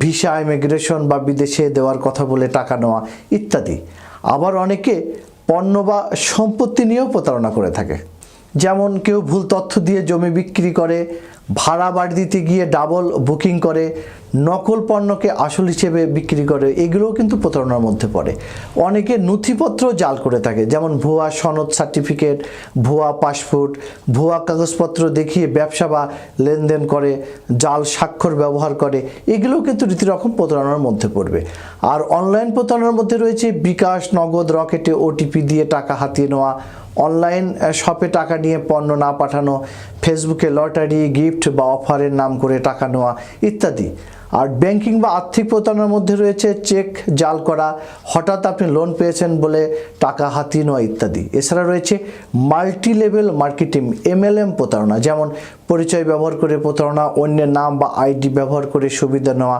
Visa, immigration বা বিদেশে দেওয়ার কথা বলে টাকা নেওয়া ইত্যাদি। আবার অনেকে পণ্য বা সম্পত্তি নিয়েও প্রতারণা করে থাকে। যেমন কেউ ভুল তথ্য দিয়ে জমি বিক্রি করে ভাড়া বাড়ি দিতে গিয়ে ডাবল বুকিং করে, নকল পণ্যকে আসল হিসেবে বিক্রি করে, এগুলোও কিন্তু প্রতারণার মধ্যে পড়ে। অনেকে নথিপত্র জাল করে থাকে, যেমন ভুয়া সনদ সার্টিফিকেট ভুয়া পাসপোর্ট ভুয়া কাগজপত্র দেখিয়ে ব্যবসা বা লেনদেন করে, জাল স্বাক্ষর ব্যবহার করে, এগুলোও কিন্তু রীতিরকম প্রতারণার মধ্যে পড়বে। আর অনলাইন প্রতারণার মধ্যে রয়েছে বিকাশ, নগদ, রকেটে ওটিপি দিয়ে টাকা হাতিয়ে নেওয়া অনলাইন শপে টাকা নিয়ে পণ্য না পাঠানো ফেসবুকে লটারি গিফট বা অফারের নাম করে টাকা নেওয়া ইত্যাদি। আর ব্যাংকিং বা আর্থিক প্রতারণার মধ্যে রয়েছে চেক, জাল করা, হঠাৎ আপনি লোন পেয়েছেন বলে টাকা হাতিয়ে নেওয়া ইত্যাদি। এছাড়া রয়েছে মাল্টি লেভেল মার্কেটিং এমএলএম প্রতারণা, যেমন পরিচয় ব্যবহার করে প্রতারণা, অন্যের নাম বা আইডি ব্যবহার করে সুবিধা নেওয়া